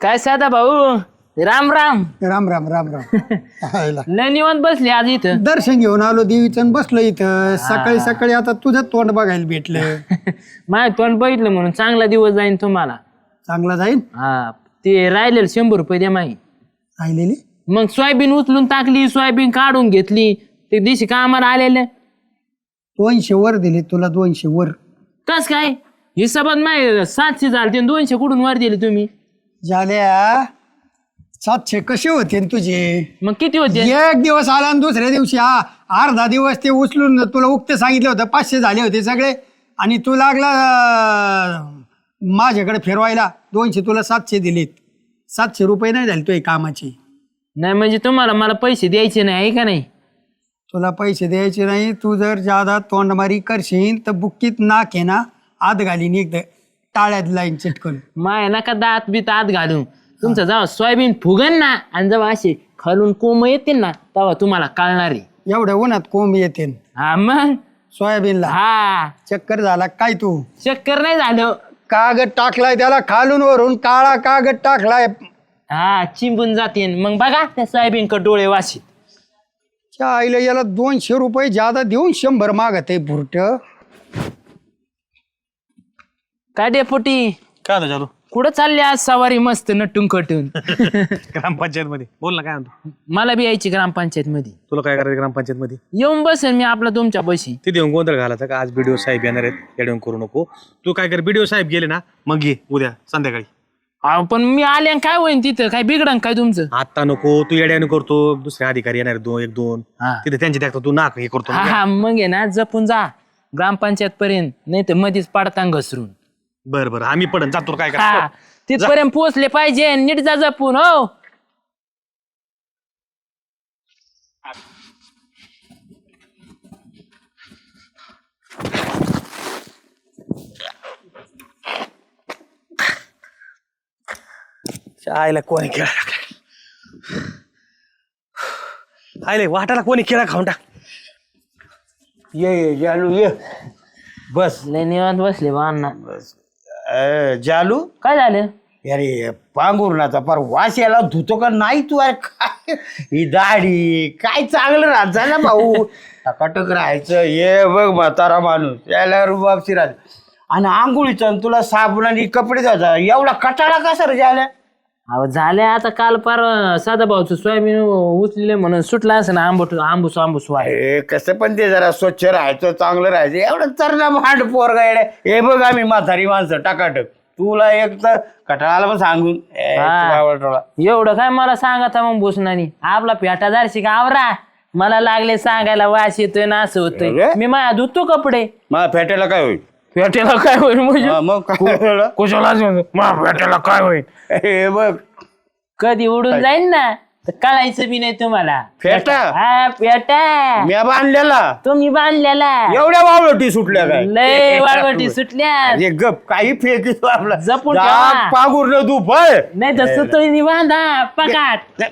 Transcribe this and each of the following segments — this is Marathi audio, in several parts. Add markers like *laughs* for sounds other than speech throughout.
काय साधा भाऊ? राम राम. राम राम राम राम. *laughs* हायला. लय निवांत बसले आज इथं. दर्शन घेऊन आलो देवीचं आणि बसलो इथं. सकाळी सकाळी आता तुझं तोंड बघायला भेटलं. *laughs* माझ्या तोंड बघितलं म्हणून चांगला दिवस जाईन तुम्हाला. चांगला जाईल हा ते राहिलेलं शंभर रुपये द्या माही राहिलेली? मग सोयाबीन उचलून टाकली सोयाबीन काढून घेतली. ते दिवशी कामाला आलेले. दोनशे वर दिले तुला दोनशे वर. कस काय? हिसाबात नाही सातशे झाले ते दोनशे कुठून वर दिले तुम्ही? झाल्या. सातशे कसे होते तुझे? मग किती होते? एक दिवस आला आणि दुसऱ्या दिवशी हा अर्धा दिवस ते उचलून तुला उक्त सांगितलं होतं पाचशे झाले होते सगळे. आणि तू लागला अं, माझ्याकडे फिरवायला. दोनशे तुला सातशे दिलेत. सातशे रुपये नाही झाले तुझे कामाचे. नाही म्हणजे तुम्हाला मला पैसे द्यायचे नाही आहे का नाही? तुला पैसे द्यायचे नाही. तू जर जादा तोंडमारी करशील तर बुक्कीत नाक आहे ना आत घालीन एकदा. टाळ्यात लाईन चिटकून. माय नका दात बीत आत घालून. तुमचं जेव्हा सोयाबीन फुगन ना आणि जेव्हा असे खालून कोंब येतील ना तेव्हा तुम्हाला कळणार आहे. एवढ्या उन्हात कोंब येते हा मग? सोयाबीनला. हा. चक्कर झाला काय तू? चक्कर नाही झालं. कागद टाकलाय त्याला खालून वरून काळा कागद टाकलाय. हा चिंबून जाते. मग बघा त्या सोयाबीन क डोळे वाशीत. त्या आईला याला दोनशे रुपये जादा देऊन शंभर मागत आहे भुरट काय डेपोटी काय होतं चालू? कुठं चालले आज सवारी मस्त नटून कटून *laughs* ग्रामपंचायत मध्ये बोल ना काय म्हणतो? मला बी यायची ग्रामपंचायत मध्ये तुला काय करायचं ग्रामपंचायत मध्ये येऊन बसेल मी आपला तुमच्या पैशी. तिथे येऊन गोंधळ घालायचा का? आज बीडीओ साहेब येणार आहेत येऊन करू नको. तू काय कर बीडीओ साहेब गेले ना मग ये उद्या संध्याकाळी. अहो, पण मी आले काय होईन तिथं? काय बिघडन काय तुमचं? आता नको तू येड्याने करतो. दुसरे अधिकारी येणार आहेत दोन एक दोन. हा. तिथे त्यांचे देखता तू नाक हे करतो. हा हा मग आहे ना जपून जा. ग्रामपंचायत पर्यंत नाही तर मध्येच पाडता घसरून. बर बर. आम्ही पडन. जातो काय हा. करा तिथपर्यंत पोहोचले पाहिजे. नीट जा जपून हो. आईला कोणी खेळा आईले वाटाला कोणी खेळा खाऊन टाक. ये ये जालू ये. बस. लय निवांत बसले बा अण्णा. अ, जालू? काय झालं? अरे पांघुरणाचा पार वास याला धुतो का नाही तू? अरे काय? ही दाढी काय चांगलं राहत ना भाऊ. टकाटक राहायचं ये बघ म्हातारा माणूस. याला रुबाबशी राहत. आणि आंघोळीचं आणि तुला साबण आणि कपडे जायचा एवढा कटाळा कसा रे झाला अहो झाले आता काल पार साधा भाऊचं सोयाबीन उचलेले म्हणून सुटला असं ना आंबट आंबूस आंबूस वाय हे कसं पण ते जरा स्वच्छ राहायचं चांगलं राहायचं. एवढं चरणा भांड पोरगा येडे हे बघ आम्ही म्हातारी माणसं टकाटक. तुला एक तर कटाळाला पण सांगून. ए, हा. एवढं काय मला सांगायचं मग भूषणानी आपला पेटा जारशी का आवरा? मला लागले सांगायला वास येतोय ना असं होतोय. अरे? मी माझ्या धुतो कपडे. मला फेटायला काय होईल? पेट्याला काय होईल म्हणजे? हा, मग काय झालं? कुशाला पेट्याला काय होईल? हे बघ. कधी उडून जाईन ना तर कळायचं बी नाही तुम्हाला. फेटा? हा पेटा मी बांधलेला. तुम्ही बांधलेला. एवढ्या वावळटी सुटल्या काय? लय वाळवटी सुटल्या. अरे गप काही फेकी तू आपला जपून ठेवा. पागुर न तू फळ नाही तर सुतळीनी बांधा पकाट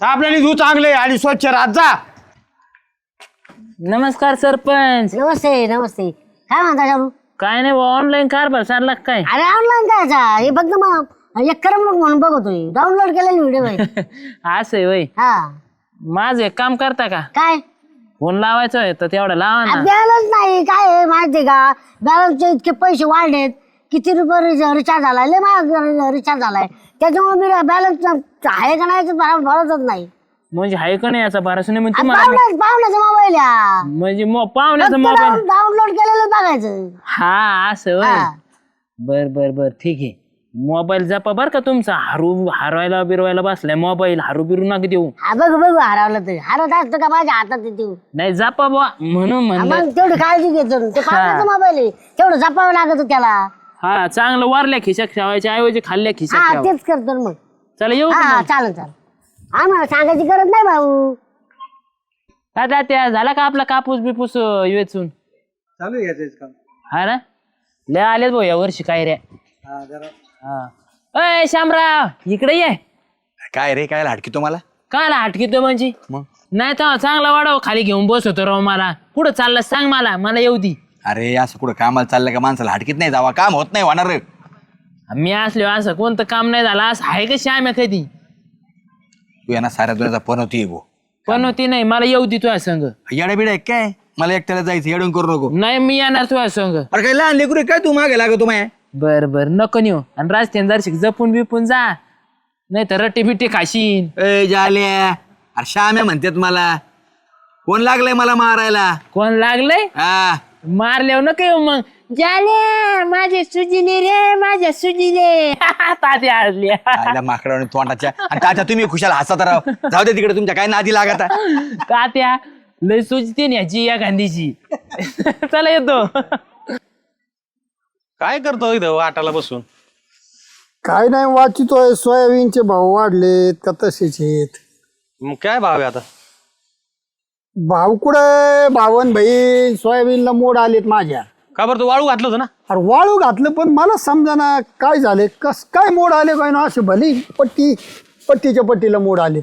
साबणाने धू चांगले आणि स्वच्छ राहत जा. नमस्कार सरपंच. नमस्ते नमस्ते. काय म्हणता शालू काय नाही ऑनलाईन कारभार चालला का काय? अरे ऑनलाईन काय हे फक्त मग एक करमणूक म्हणून बघतोय. डाउनलोड केलेली व्हिडिओ आहे. *laughs* असं आहे वय. हा. माझं एक काम करता का? काय? फोन लावायचं आहे तर तेवढं लावा ना. बॅलन्स नाही. काय आहे माहितीये का? बॅलन्सचे इतके पैसे वाढलेत. किती रुपये रिचार्ज झालाय? लय माझा रिचार्ज झालाय. त्याच्यामुळे मी बॅलन्स आहे का नाही ते भरा- भरतच नाही. म्हणजे हाय का नाही याचा बारा नाही म्हणजे तुम्हाला पाहुण्याच पाहुण्याचा मोबाईल म्हणजे मो- पाहुण्याचा मोबाईल डाउनलोड केलेलं बघायचं. हा असं होय. हा. बर बर बर. ठीक आहे. मोबाईल जपा बर का तुमचा. हरू हरवायला बिरवायला बसलाय मोबाईल हरू बिरू नका देऊ. हा बघ बघ हरवलं तरी. हरवत असतं का माझ्या हातात ते? नाही जपा बुवा. म्हणून म्हणलं. मग तेवढी काळजी घेतो ते. पाहुण्याचा मोबाईल आहे. तेवढं जपावं लागत त्याला. हा चांगलं वारल्या खिशात ठेवायच्या ऐवजी खाल्ल्या हा ठेवा. तेच करतो ना मग. चला येऊ का हा? चालेल चालेल. आम्हाला सांगायची गरज नाही भाऊ. काय तात्या झाला का आपला कापूस बिपूस अं, वेचून? चालू याच काम. हा ना? लय आलेत भाऊ या वर्षी काय रे? हा जरा. हा. अय शामराव इकडे ये. काय रे काय लाटकी तुम्हाला काला हटकितो म्हणजे? मग? नाही तर चांगला वाढव खाली घेऊन बसवतो राव मला. कुठं चाललं सांग मला मला येऊ दी. अरे असं कुठं कामाला चाललं का? माणसाला हटकीत नाही जावा. काम होत नाही होणार. रे मी असले असं कोणतं काम नाही झालं असं आहे का श्याम्या कधी? तू यांना साऱ्या दुनियाचा पण होती गो पण होती नाही मला येऊ दे तुझ्या संग. येड्या बिड्या आहे काय? मला एकट्याला जायचं येडून करू नको. नाही मी येणार तुझ्या संग. अरे काय लहान लेकरू आहे काय तू मागे लागतो माय? बर बर नको नेऊ. आणि राजस्थान जपून बिपून जा. नाही तर रट्टी बिट्टी खाशीन. ए जाल्या. अरे श्याम्या म्हणतात मला कोण लागलंय मला मारायला? कोण लागलंय? हा. मारल्यावर नको येऊ मग. झाले माझे सुजिले रे माझ्या सुजिले. *laughs* ताते हसले. आईला माकडा आणि तोंडाच्या. आणि तात्या तुम्ही खुशाल हसत राव जाऊ दे तिकडे तुमच्या काय नादी लागत आहे. तात्या लय सुजते ना याची या गांधीची. चला येतो. काय करतो इथं वाटाला बसून? काय नाही वाचितोय. सोयाबीनचे भाव वाढलेत का तसेच आहेत मग काय भाव आहे आता? भाव कुठे? भावन बहीण सोयाबीनला मोड आलेत माझ्या. का बरं तू वाळू घातलं होतं ना? अरे वाळू घातलं पण मला समजा ना काय झाले? कस काय मोड आले काय ना असे भली? पट्टी पट्टीच्या पट्टीला मोड आलेत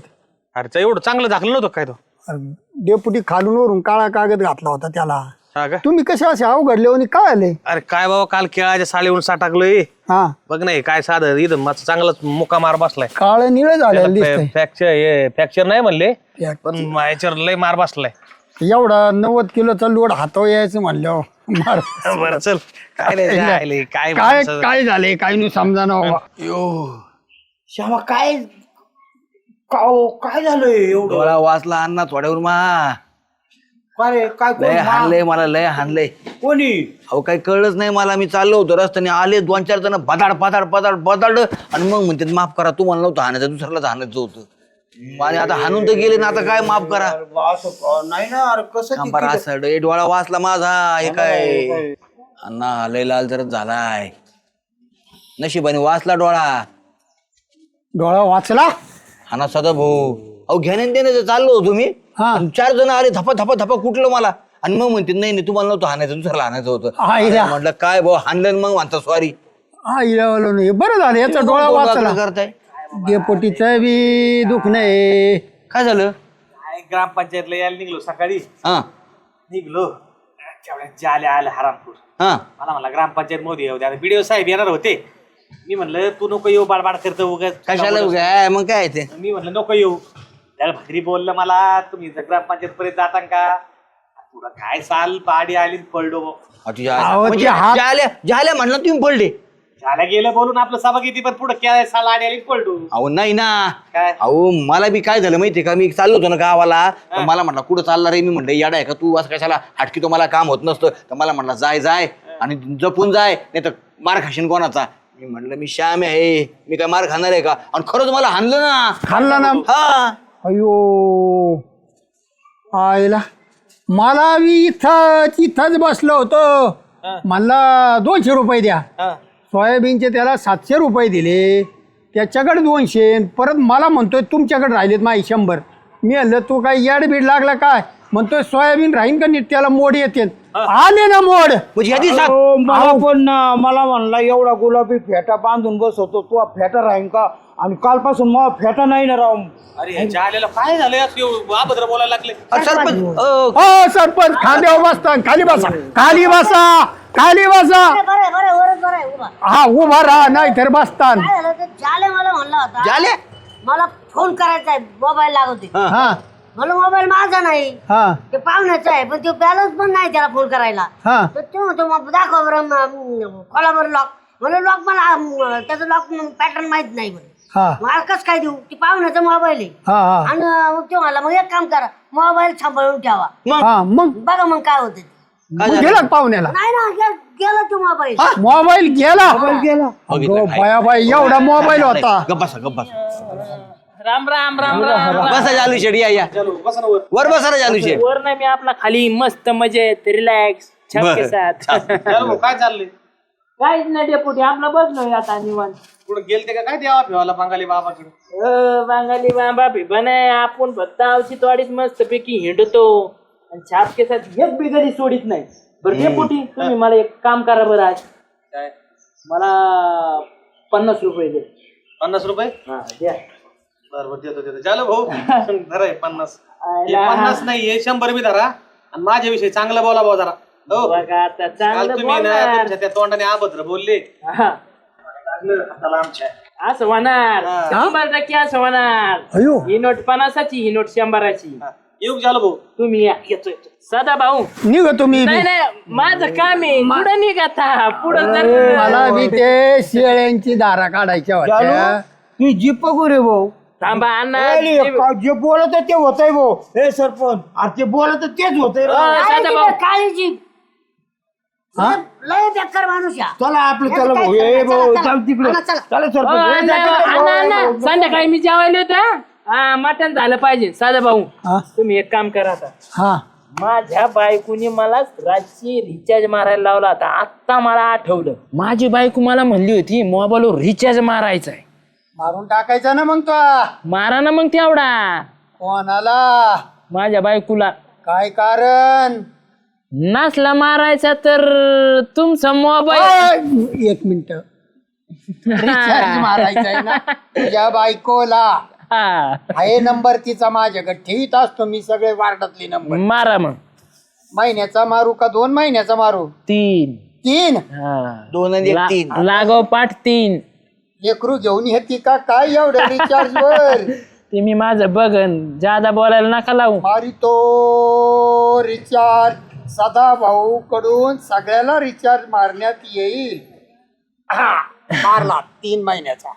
अरे ते एवढं चांगलं झाकलं नव्हतं काय तो? अरे डेपुटी खालून वरून काळा कागद घातला होता त्याला. हा का? तुम्ही कसे असे अवघडले आणि काय आले? अरे काय बाबा काल केळाच्या सालीवरून साठाकलोय. हा. बघ नाही काय साधं इथं माझा चांगलाच मुका मार बसलाय. काळ निळ झालेलं दिसतंय. फ्रॅक्चर हे फ्रॅक्चर नाही म्हणले. पण याच्यावर लय मार बसलाय. एवढा नव्वद किलोचा लोड हातावर यायचं म्हणल्यावर. मार. *laughs* बरं चल. काय जायले, काय काय माणसं- काय झाले काय नाही समजा ना श्यामा काय काओ काय झालंय एवढं? डोळा वाचला अण्णा थोड्यावर मा. काय रे, काय कोण लय मा- हाणलंय मला लय हाणलंय. कोणी? अहो काही कळलंच नाही मला मी चाललो होतो रस्त्याने. आले दोन चार जण बदाड पदाड पदाड बदाड. आणि मग म्हणतात माफ करा तुम्हाला नव्हतं हाणायचं दुसऱ्यालाच हाणायचं होतं. आणि आता हाणून तर गेले ना आता काय माफ करा. बा, असं का- नाही ना अरे कसं असं हे डोळा वाचला माझा हे काय? अण्णा लय लाल जरच झालाय. नशिबाने वाचला डोळा. डोळा वाचला? हाना सदा भाऊ. अहो घेण्यान देण्याचं चाललो होतो मी. हा. आणि चार जण आले धपा धपा धपा कुठलं मला? आणि मग म्हणते नाही नाही तुम्हाला नव्हतं हाणायचं दुसऱ्याला हाणायचं होतं. अरे म्हटलं काय भाऊ हाणलं आणि मग म्हणता सॉरी हा नाही बरं झालं याचा डोळा वाचला. करताय? डेपोटीचं बी दुख नाही. काय झालं? काय ग्रामपंचायतला यायला निघलो सकाळी. हा. निघलो. जाले आले हरामपूर हा. मला म्हणला ग्रामपंचायत मध्ये येऊ द्या. बीडीओ साहेब येणार होते. मी म्हणलं तू नको येऊ बाडबाड करतो उगाच. कशाला उगा? मग काय ते? मी म्हणलं नको येऊ. त्याला भाकरी बोललं मला तुम्ही जर ग्रामपंचायत पर्यंत जाता का? तुला काय साल पाडी आली पडलो अहो, तुझ्या- अहो, म्हणजे ते हात- झाल्या झाल्या म्हणलं तुम्ही पडले झाल्या गेलं बोलून आपलं सभा किती पण पुढे काय साल आली अहो नाही ना. काय? अहो मला बी काय झालं माहितीये का? मी चाललो होतो ना गावाला. तर मला म्हटलं कुठं चालला रे? मी म्हटलं याडा आहे का तू? असं कशाला हटकी तो मला काम होत नसतं. तर मला म्हटलं जाय जाय आणि जपून जाय नाही तर मार खाशीन कोणाचा. मी म्हटलं मी श्याम आहे. मी काय मार खाणार आहे का? आणि खरंच मला हाणलं ना. खाल्ला ना? हा. अयो आईला. मला बी इथंच इथंच बसलो होतो. मला दोनशे रुपये द्या. सोयाबीनचे त्याला सातशे रुपये दिले. त्याच्याकडे दोनशे. आणि परत मला म्हणतोय तुमच्याकडे राहिलेत माई शंभर. मी म्हणलं तू काय याड बीड लागला काय? म्हणतोय सोयाबीन राहीन का नीट? त्याला मोड येते. आले ना मोड. म्हणजे ह्या दिवसात अहो, मला पण ना मला म्हणला एवढा गुलाबी फेटा बांधून बसवतो. तू फेटा राहीन का? आणि कालपासून मला फेटा नाही ना राव. अरे झालेलं काय झालं? अभद्र बोलायला लागले. सरपंच अ, हो सरपंच खांद्यावर बसता खाली बसा. खाली बसा खाली बसा. बरं बरं वरच बरं आहे उभा. हा उभा राहा नाही तर बसतान काय झालं ते झाले मला म्हणला होता. झाल्या मला फोन करायचा आहे मोबाईल लागवते. हा. मला मोबाईल माझा नाही. हा. ते पाहुण्याचा आहे पण तो बॅलन्स पण नाही त्याला फोन करायला. हा. तर तो म्हणतो मग दाखव बरं म- खोला बरं लॉक म्हणलं लॉक मला अं, त्याचं लॉक पॅटर्न माहीत नाही म्हणे हा. मला कसं काय देऊ? ती पाहुण्याचा मोबाईल आहे. हा हा. आणि मग तो म्हणला मग एक काम करा. मोबाईल सांभाळून ठेवा. हा मग? बघा मग काय होतं ते. गेला का पाहुण्याला? नाही ना गे- गेला तो मोबाईल मोबाईल गेला? गेला. बाया बाई एवढा मोबाईल होता. गप्प बसा गप्प बसा. राम राम राम राम राम. बसा जालू शेड या या. वर. बसा ना जालू शेड वर नाही मी आपला खाली मस्त मजेत रिलॅक्स के बरं. साथ. काय चाललंय? काहीच नाही डेपुटी आपलं बसलोय आता निवांत. पुढे गेलते का? काय द्यावा फिवाला बंगाली बाबाकडे? बांगाली बाबा भिबन आहे आपण फक्त औषध वाडीत मस्त पैकी हिंडतो. आणि छाप के साथ एक बिगरी सोडित नाही. बरं डेपुटी तुम्ही मला एक काम करा बरं आज. काय? मला पन्नास रुपये दे. पन्नास रुपये? हा द्या. बरं बरं देतो देतो. झालं भाऊ? *laughs* धरा हे पन्नास. हे आयला. पन्नास नाही हे शंभर बी धरा. आणि माझ्याविषयी चांगलं बोला भाऊ जरा. हो. बघा आता काल चांगलं तुम्ही ना बोलणार. तुमच्या त्या तोंडाने अभद्र बोलले. हा. लागलं हाताला आमच्या असं होणार शंभर टक्के असं होणार अयो. ही नोट पन्नासाची ही नोट शंभराची. येऊ झालं भाऊ? तुम्ही या. येतो येतो सदा भाऊ. निघ तुम्ही. नाही नाही माझं काम आहे. पुढं निघा पुढं मला बी ते शेळ्यांची दारा काढायच्या होत्या. ती जीप रे भाऊ. थांबा अण्णा. अरे, का- जे बोलत ते होतंय भाऊ. हे सरपंच अरे ते बोलत तेच होतंय अं, सदा भाऊ. लय बेकार माणूस या. चला आपलं चला भाऊ ए भाऊ चला. तिकडे. चला, संध्याकाळी मी जेवायला येतो हा. हा मटण झालं पाहिजे. साधा भाऊ हा? तुम्ही एक काम करा आता. हा. माझ्या बायकोने मला रातची रिचार्ज मारायला लावला होता. आता मला आठवलं. माझी बायको मला म्हणली होती मोबाईलवर रिचार्ज मारायचा आहे. मारून टाकायचा ना मग तो. मारा ना मग तेवढा. कोणाला? माझ्या बायकोला. काय कारण? नसला मारायचा तर तुमचा मोबाईल एक मिनिट. रिचार्ज मारायचा आहे ना. तुझ्या बायकोला. हा. आहे नंबर तिचा माझ्याकडे ठेवीत असतो मी सगळे वार्डातले नंबर मारा मग. महिन्याचा मारू का दोन महिन्याचा मारू? तीन. तीन? हा. दोन आणि एक ला- तीन. लागो पाठ तीन. लेकरू घेऊन येते का? काय एवढ्या रिचार्ज वर? *laughs* ते मी माझं बघन. जादा बोलायला नका लावू. मारितो रिचार्ज सदा भाऊ कडून सगळ्याला रिचार्ज मारण्यात येईल. *coughs* मारला तीन महिन्याचा.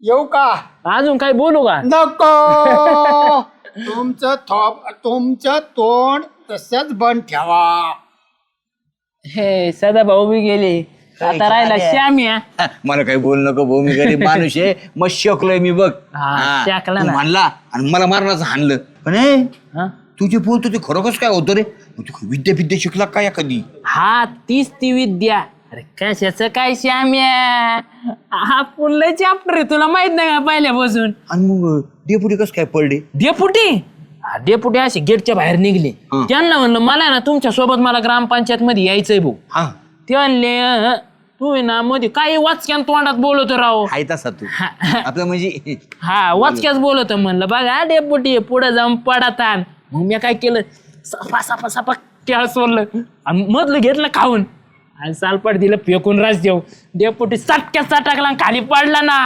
येऊ का? अजून काही बोलू का? नको! *laughs* तुमचं थॉप तुमचं तोंड तसंच बंद ठेवा. हे सदा भाऊ बी गेले. आता राहिला श्याम्या. *laughs* मला काही बोल नको भाऊ मी गरीब माणूस आहे. मग शकलोय मी बघ. हा, हा, शकला तू ना. म्हणला आणि मला मारण्याचं हाणलं. पण ए, हा? तू जे बोलतो ते खरोखरच काय होतं रे? मग तू विद्या विद्या शिकला काय कधी हा तीच ती विद्या. अरे कशाच काय श्याम्या हा पुढलं चॅप्टर आहे तुला माहीत नाही का पहिल्यापासून? आणि मग डेपुटी कसं काय पडले? डेपुटी हा डेपुटी असे गेटच्या बाहेर निघले. हं. त्यांना म्हणलं मला ना तुमच्यासोबत मला ग्रामपंचायत मध्ये यायचंय भाऊ. हा. ते म्हणले "अं, तू आहे ना मध्ये काही वाचक्यान तोंडात बोलतो राव. हाय तसा तू. आपलं म्हणजे हा वाचक्याच बोलत म्हणलं बघा डेपुटी पुढे जाऊन पडतान मग मी काय केलं? सपा सपा सपा केळ सोडलं आणि मधलं घेतलं खाऊन. आणि सालपाट दिलं फेकून राज देऊ डेपुटी सटक्या सटकला आणि खाली पडला ना.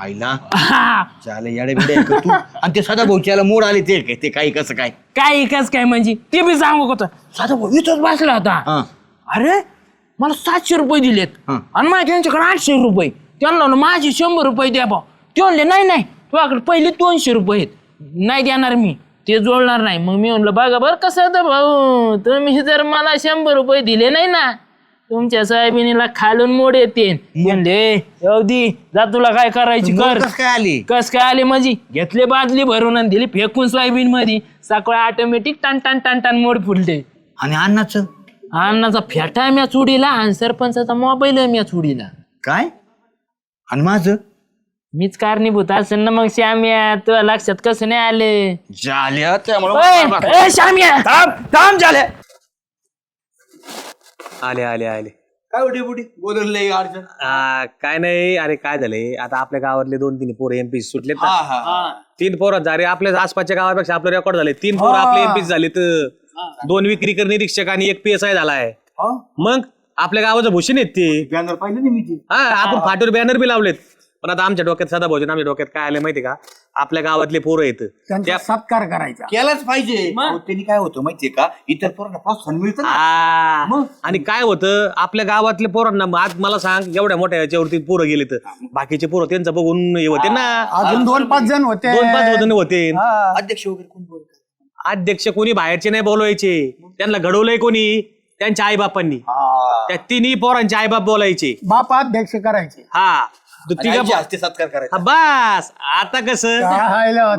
आईला. हा. चाले याडे बिडे तू. आणि ते सदा भाऊच्याला मोड आले ते काय? ते काही कसं काय? काय कस काय म्हणजे? ते बी सांगू होतं साधा भाऊ इथंच बसला होता. अरे मला सातशे रुपये दिलेत. हं. आणि माझ्या त्यांच्याकडे आठशे रुपये. त्यांना म्हणलं, माझे शंभर रुपये द्या भाऊ ते म्हणले नाही नाही तुझ्याकडे पहिले दोनशे रुपये आहेत. नाही देणार मी. ते जोडणार नाही. मग मी म्हणलं बघा बरं कसं होतं भाऊ तुम्ही जर मला शंभर रुपये दिले नाही ना तुमच्या सोयाबीनीला खालून मोड येते. म्हणले अवधी जा तुला काय करायची कर. कसं काय आली? कस काय आले म्हणजे घेतले बादली भरून आणि दिली फेकून सोयाबीन मध्ये सकाळी ऑटोमॅटिक टन टन टन टन मोड फुटले आणि अन्नाचं? अन्नाचा फेटा म्या चुडीला आणि सरपंचाचा मोबाईल म्या चुडीला. काय? आणि माझं? मीच कारणीभूत असेल ना मग श्याम्या तुझ्या लक्षात कसं नाही आले? झाल्या त्यामुळे ओय, ए, श्याम्या! थांब थांब झाल्या आले आले आले. काय होते बुटी आ, काय नाही अरे काय झालंय? आता आपल्या गावातले दोन तीन पोरं एमपी. हा हा. तीन पोरं अरे आपल्या आसपासच्या गावापेक्षा आपलं रेकॉर्ड झाले तीन पोरं आपले एमपी झालेत. दोन विक्री कर निरीक्षक आणि एक पी एस आय झालाय. मग आपल्या गावाचं भूषण आहेत ते. बॅनर पाहिलं ना मी ते. हा आपण फाटूर बॅनर बी लावलेत. पण आता आमच्या डोक्यात सदा भोजन आमच्या डोक्यात काय आलं माहिती का? आपल्या गावातले पोरं आहेत. त्यांचा सत्कार करायचा. केलाच पाहिजे. अहो, त्यांनी काय होतं माहितीये का? इतर पोरांना प्रोत्साहन मिळतं ना. आणि काय होतं? आपल्या गावातले पोरांना मग आज मला सांग एवढ्या मोठ्या याच्यावरती पोरं गेले तर बाकीचे पोरं त्यांचं बघून हे होते ना. अजून दोन पाच जण होते. दोन पाच जण होते. अध्यक्ष वगैरे कोण बोलत? अध्यक्ष कोणी बाहेरचे नाही बोलवायचे. त्यांना घडवलंय कोणी? त्यांच्या आईबापांनी. त्या तिन्ही पोरांचे आईबाप बोलायचे. बाप अध्यक्ष करायचे. हा. तो तिघा पो- हस्ते सत्कार करायचा. हा, बस. आता कसं?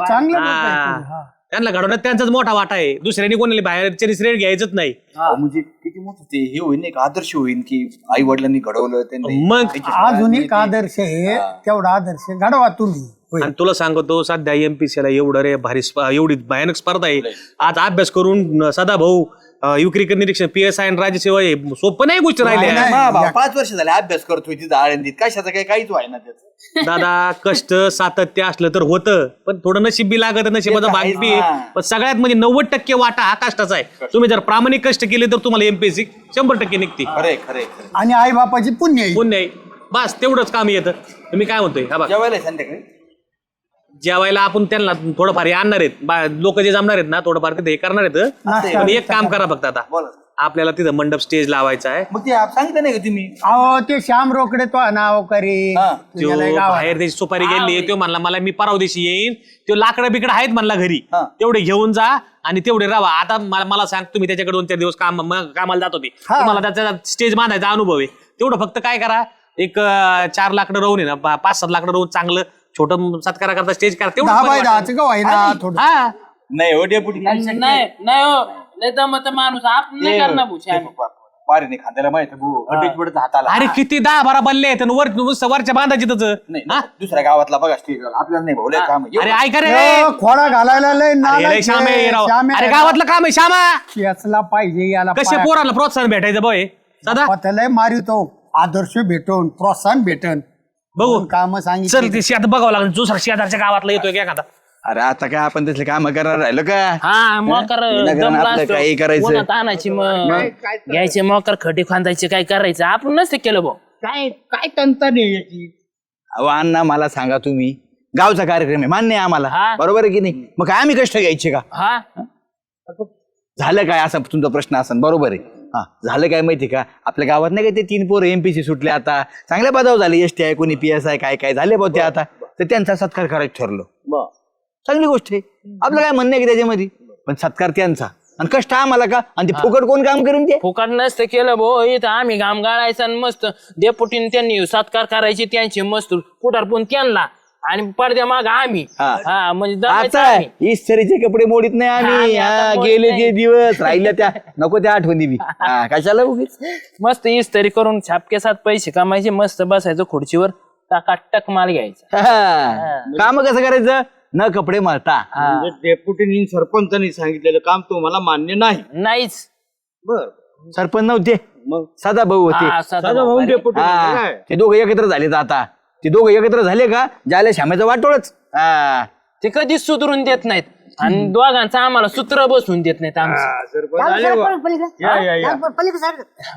चांगलं. हा. त्यांना घडवण्यात त्यांचाच मोठा वाटा आहे. दुसऱ्याने कोणाला बाहेरचे रिसरेट घ्यायचंच नाही. अहो, म्हणजे किती मोठं ते हे होईल नाही का आदर्श होईल की आई वडिलांनी घडवलं त्यांनी मग अजून एक आदर्श आहे तेवढा आदर्श घडवा तुम्ही. होय. आणि तुला सांगतो सध्या एमपीसी ला एवढं रे भारी स्प- एवढी भयानक स्पर्धा आहे. आज अभ्यास करून सदा भाऊ युक्रिकर निरीक्षण पी एस आय आणि राज्यसेवा हे सोपं नाही गोष्टी राहिल्या नाही. मा बाप पाच वर्ष झाले अभ्यास करतोय तिथं आळंदीत कशाचं काही काहीच व्हाय ना त्याचं. दादा कष्ट सातत्य असलं तर होतं पण थोडं नशीब बी लागत नशिबाचा ते तर भाग आहेच बी. ना. पण सगळ्यात म्हणजे नव्वद टक्के वाटा हा कष्टाचा आहे. तुम्ही जर प्रामाणिक कष्ट केले तर तुम्हाला एमपीएससी शंभर टक्के निघते. खरे खरे खरे. आणि आई बापाची पुण्य आहे. पुण्य आहे. बस तेवढंच काम येतं. मी काय म्हणतोय? हा बघ. जेवायला आहे संध्याकाळी? जेवायला आपण त्यांना थोडंफार हे आणणार आहेत. लोक जे जमणार आहेत ना थोडंफार तिथे हे करणार आहेत. पण एक काम करा फक्त आता. आपल्याला तिथं मंडप स्टेज लावायचा आहे. मग ते आप- सांगितलं नाही का तुम्ही? अहो ते श्याम रोकडे तो नाव करी. हा. तो बाहेर त्याची सुपारी गेली तो म्हणला मला मी परवा दिवशी येईन. तो लाकडं बिकडं आहेत म्हणला घरी. हा. तेवढे घेऊन जा आणि तेवढे राहा आता मला मला सांग तुम्ही त्याच्याकडे दोन चार दिवस काम म- कामाला जात होते. तुम्हाला त्याचा स्टेज बांधायचा अनुभव आहे. तेवढं फक्त काय करा एक अं, चार लाकडं राहून आहे ना पा- पाच सात लाकडं राहून चांगलं छोटं सत्कारा करता स्टेज करा तेवढं दहा बरं बाय वाटेल. दहाचं का व्हायना थोडं? हा. नाही हो डेपुटी नाही नाही हो. लय दमत माणूस आपण नाही करणार भाऊ श्यामी. पारी नाही खांद्याला माहिती भाऊ अड्डेच पडत हाताला. अरे किती दहा बारा बल्ले आहेत आणि वर नुसतं वरच्या बांधायची त्याचं नाही दुसऱ्या गावातला बघा स्टेज आपल्याला नाही भाऊ लय काम आहे. अरे ऐका रे ए, खोडा घालायला लय अरे नालायक श्याम आहे आहे. राव. श्याम आहे. अरे ना. गावातलं काम आहे श्यामा. याचला पाहिजे याला कसे पाया- पोराला प्रोत्साहन भेटायचं बॉय सदा पत्यालय मारितो. आदर्श भेटून प्रोत्साहन भेटन. बघू. काम चल सांगितलं ते शेत बघावं लागेल. दुसरा शेजारच्या गावातला येतोय का एखादा? अरे आता काय आपण तसले काम करणार राहिलो का? हा मकर विनाकारण दमला आपलं असतो. काही करायचं. उन्हात आणायची मग. घ्यायचे मकर खटी खांदायचे काय करायचं? आपण नसते केलं भाऊ. काय काय तंता नाही याची? अहो अण्णा मला सांगा तुम्ही. गावचा कार्यक्रम आहे मान्य आहे आम्हाला. हा. बरोबर आहे की नाही? मग काय आम्ही कष्ट घ्यायचे का? हा. झालं काय असा तुमचा प्रश्न असेल बरोबर आहे. हा झालं काय माहिती का? आपल्या गावात नाही का ते तीन पोरं एमपीसी सुटले आता? चांगल्या पदावर झाले एस टी आहे कोणी पी एस आय काय काय झाले बघ ते आता? तर त्यांचा सत्कार करायचं ठरलो. चांगली गोष्ट आहे. आपलं काय म्हणणं आहे की त्याच्यामध्ये? पण सत्कार त्यांचा. आणि कष्ट आम्हाला का? आणि ते फुकट कोण काम करून ते? फुकट नसतं केलं भाऊ. इथं आम्ही घाम गाळायचा आणि मस्त. डेपुटीने त्यांनी सत्कार करायचे त्यांचे मस्त कुटारपून त्यांना. आणि पडद्या माग आम्ही. हा. हा म्हणजे दमायचं आता आम्ही. इस्त्रीचे कपडे मोडीत नाही आम्ही. आम्ही आता हा, मोडीत गेले नाही. ते दिवस राहिल्या त्या नको त्या आठवणी बी. *laughs* हा, कशाला उगीच? मस्त इस्त्री करून छापकेसात पैसे कमायचे मस्त बसायचं खुर्चीवर टाकाटक माल घ्यायचा. काम कसं करायचं? न कपडे मळता. म्हणजे डेप्युटीनी सरपंचांनी सांगितलेलं काम तुम्हाला मान्य नाही. नाहीच. बर. सरपंच नव्हते. सदा भाऊ होते. हा, सदा साधा भाऊ भाऊ. डेप्युटी म्हणजे हा, काय ते दोघं एकत्र झालेत आता. ते दोघं एकत्र झाले का ज्याला श्यामेचं वाटोळच. हा ते कधीच सुधरून देत नाहीत. आणि दोघांचं आम्हाला सूत्र बसवून देत नाहीत आमचं. सरपंच आले बा. या, या, या.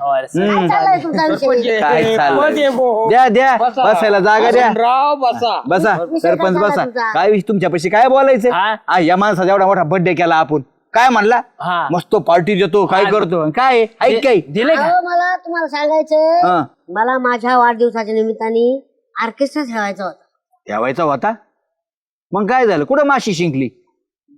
अरे, काय चाललंय तुमचा विषय? काय चाललंय? द्या द्या. बसायला जागा द्या. राव बसा. बसा. सरपंच काय बसा. तुझा? काय विषय तुमच्यापाशी काय बोलायचं? हा? हा, या माणसाचा एवढा मोठा बर्थडे केला आपण. काय म्हणला? हा. मस्त पार्टी देतो काय करतो आणि काय? आहे? ऐक काय दिले का? अहो, मला तुम्हाला सांगायचं हा. मला माझ्या वाढदिवसाच्या निमित्ताने ऑर्केस्ट्रा ठेवायचा होता. ठेवायचा होता? मग काय झालं? कुठं माशी शिंकली?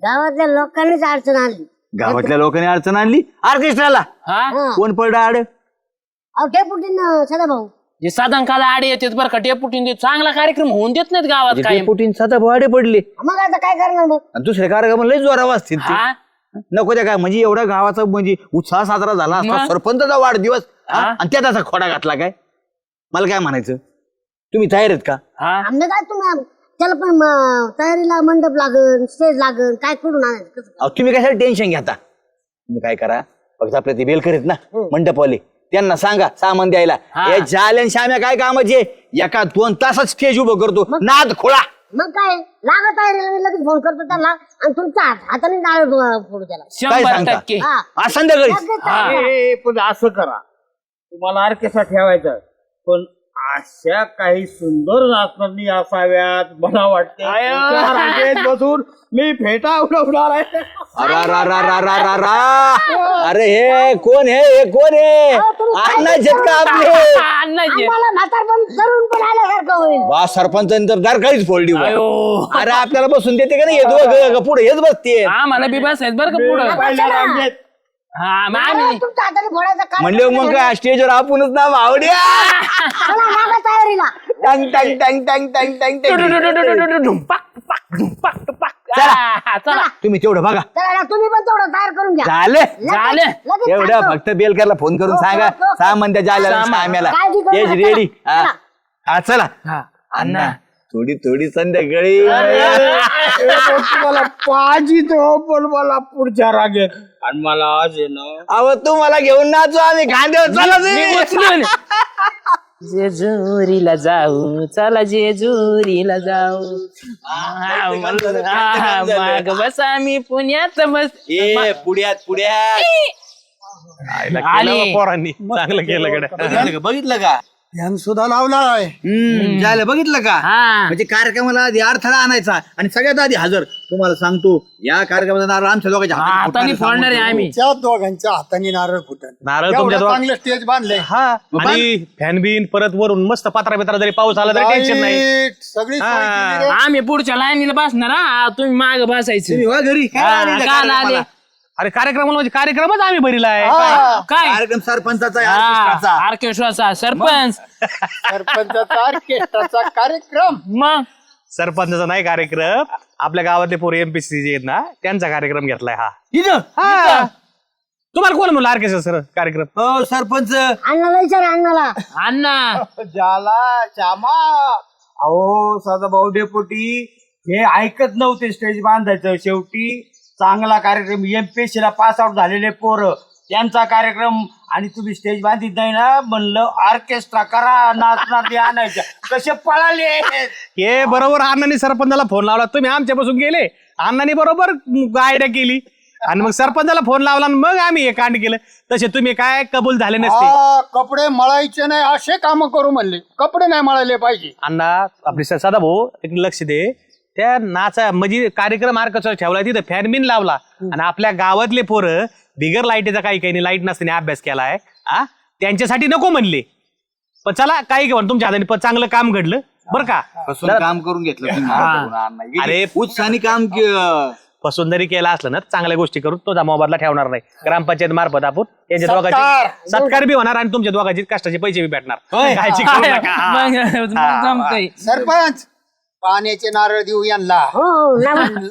गावातल्या लोकांनीच अडचण आणली. गावातल्या लोकांनी अडचण आणली? ऑर्केस्ट्राला? हा. कोण पडलं आड? अहो डेपुटीन सदा भाऊ जे साधारण आडे येतात बरं का डेपुटीन चांगला कार्यक्रम होऊन देत नाहीत गावात काय पुटीन साधा भाडे पडले. मग आता काय करणार मग? आणि दुसऱ्या कार्यक्रम लय जोरावा असतील ते. हा? नको त्या काय म्हणजे एवढा गावाचा म्हणजे उत्साह साजरा झाला असता. मग? सरपंचाचा वाढदिवस हा? हा? आणि त्यात असा खोडा घातला काय? मला काय म्हणायचं? तुम्ही तयार आहेत का? हा? आमने काय तुम्ही त्याला पण म- तयारीला मंडप लागन स्टेज लागन काय करून आणायचं कसं अहो, तुम्ही कशाला टेन्शन घेता? तुम्ही काय करा फक्त आपले ते बेल करीत ना मंडपवाले त्यांना सांगा सामान द्यायला. हा. हे झाल्या श्याम्या काय कामाचे एका दोन तासात स्टेज उभं करतो नाद खोळा. मग काय? लागत तयारीला मी लगेच फोन करतो त्याला आणि तुमच्या हात- हाताने डाळ फोडू त्याला. काय शंभर सांगता? टक्के. हा. आज संध्याकाळी लगेच. ए, ए, पण असं करा. तुम्हाला ऑर्केस्ट्रा ठेवायचा पण अशा काही सुंदर नाचणी असाव्यात मला वाटते तुमच्या रांगेत बसून मी फेटा उडवणार आहे. अरा रा रा रा रा रा रा अरे. हे कोण हे? हे कोण हे? आणायचे का आपले. आणायचे. आम्हाला म्हातार पण तरुण पण आल्यासारखं होईल. वा सरपंचांनी तर दार काहीच फोडली अरे आपल्याला बसून देते का नाही? हे दोघं पुढे हेच बसते आम्हाला बी बसायचं बरं का पुढं. पहिल्या रांगेत हा मग अरे, आम्ही तुमच्या हाताने फोडायचा काय म्हणले मग काय स्टेजवर आपणच ना भावड्या चला लागा तयारीला टंग टंग टंग टंग टंग टंग टंग ढुंपाक, टुपाक, ढुंपाक, टुपाक. चला. हा, चला तुम्ही तेवढं बघा चला ना, तुम्ही पण तेवढं तयार करून घ्या झालं झालं. लगेच एवढं सांगतो. फक्त बेलकरला फोन करून हो, सांगा हो, हो. सामान त्या जायला सामान. साम्याला काळजी करू तेच नका. रेडी हा चला. हा चला. अण्णा थोडी थोडी संध्याकाळी. मला पाहिजे तो पण मला पुढच्या रांगेत आणि मला आज आहे ना अहो तुम्हाला घेऊन नाचू आम्ही. खांद्यावर चला तुम्ही. उचलून. जेजुरीला जाऊ चला जेजुरीला जाऊ. माग बस आम्ही पुण्यात बस ए पुढ्यात पुढ्यात. केलं. बा पोरांनी. चांगलं केलं गड्या. बघितलं का? ध्यान सुद्धा लावलाय. हम्म, जायला बघितलं का? हा. म्हणजे कार्यक्रमाला आधी अडथळा आणायचा आणि सगळ्यात आधी हजर. तुम्हाला सांगतो या कार्यक्रमात नारळ आमच्या दोघांच्या हाताने हाताने फुटणार फोडणार आहे आम्ही. त्या दोघांच्या हाताने नारळ फुटन. नारळ एवढं तुमच्या दोघ- चांगलं स्टेज बांधले हा. आणि फॅन बिन परत वरून मस्त पत्रा बित्रा जरी पाऊस आला तरी टेन्शन नाही. लाइट, सगळी सोय हा. केली रे. आम्ही पुढच्या लाईनीला बसणार हा. तुम्ही माग बसायचं. तुम्ही वा घरी. काय हा, आलेलं काल आले? कार्यक्रमाला? अरे कार्यक्रमाला म्हणजे कार्यक्रमच आम्ही भरीला आहे. हा. काय? कार्यक्रम सरपंचाचा आहे, हा, ऑर्केस्ट्राचा. ऑर्केस्ट्राचा सरपंच. *laughs* सरपंचाचा ऑर्केस्ट्राचा कार्यक्रम. मग? सरपंचाचा नाही कार्यक्रम. आपल्या गावातले पोरे एमपीसी जे आहेत ना त्यांचा कार्यक्रम घेतलाय हा. इथं? हा. तुम्हाला कोण म्हणलं ऑर्केस्ट्रा सर कार्यक्रम? हो सरपंच. अण्णाला विचार अण्णाला. अण्णा. झाला श्यामा. अहो साधा भाऊ डेपोटी. हे ऐकत नव्हते स्टेज बांधायचं शेवटी. चांगला कार्यक्रम एमपीएससी ला पास आउट झालेले पोरं. त्यांचा कार्यक्रम आणि तुम्ही स्टेज बांधित नाही ना म्हणलं ऑर्केस्ट्रा करा नाचणार ते आणायचं. कसे पळाले? हे बरोबर अण्णांनी सरपंचाला फोन लावला. तुम्ही आमच्यापासून गेले. अण्णांनी बरोबर आयडिया केली. आणि मग सरपंचाला फोन लावला आणि मग आम्ही हे कांड केलं. तसे तुम्ही काय कबूल झाले नसते. हा, कपडे मळायचे नाही असे काम करू म्हणले. कपडे नाही मळायले पाहिजे. अण्णा आपली सदा भाऊ एक लक्ष दे. त्या नाचा म्हणजे कार्यक्रम आर्कचा ठेवला तिथं फॅन बिन लावला. आणि आपल्या गावातले पोरं बिगर लाईटीचा काही काही लाइट नसताना अभ्यास केलाय आ? त्यांच्यासाठी नको म्हणले. पण चला काही घेऊन तुमच्या हाताने पण चांगलं काम घडलं बरं का? काम करून घेतलं तुम्ही. अरे, उत्साहाने काम के- पसंत जरी केला असलं ना चांगल्या गोष्टी करून तो मोबाईलला ठेवणार नाही. ग्रामपंचायत मार्फत आपण त्यांच्या सत्कार. दोघांचे सत्कार बी होणार आणि तुमच्या दोघांचे कष्टाचे पैसे बी भेटणार. काळजी करू नका. हा. मग मग जमतंय. सरपंच! पाण्याचे नारळ देऊ यांना. हो हो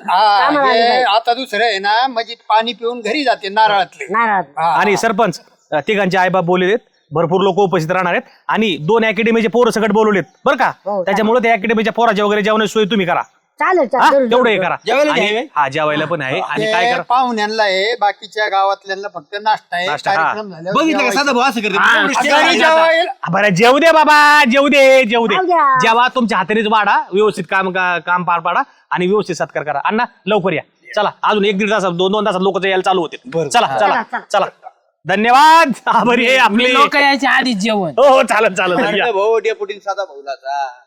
हा, हे आता दुसरं आहे ना म्हणजे पाणी पिऊन घरी जाते नारळातले. नारळ हा. आणि सरपंच अ, तिघांचे आईबाप बोललेत भरपूर लोक उपस्थित राहणार आहेत. आणि दोन अकॅडमीचे पोरं सकट बोलवलेत. बरं का? त्याच्यामुळे त्या अकॅडमीच्या पोराच्या वगैरे जेवणाची सोय तुम्ही करा. चालेल हा? चालेल तेवढं हे. करा. जेवायला आणि- द्यावे? हा जेवायला पण आहे. आणि काय ते करा पाहुण्यांना आहे बाकीच्या गावातल्यांना फक्त नाश्ता आहे नाश्ता, हा. कार्यक्रम झाल्यावर बघितलं का जेवायचं. साधा भाऊ असं करते? हा, घरी जेवायला हा, बरं जेवू दे बाबा जेवू दे जेवू दे. द्या. जेव्हा तुमच्या हातानेच वाढा व्यवस्थित काम का- काम पार पाडा आणि व्यवस्थित सत्कार करा. अण्णा लवकर या. चला अजून एक दीड तासात दोन दोन तासात लोक यायला चालू होते चला चला. चला धन्यवाद. आभारी आहे आपले. लोक यायच्या आधीच जेवण. हो हो चालत चालत या. भाऊ डेपुटी साधा भाऊला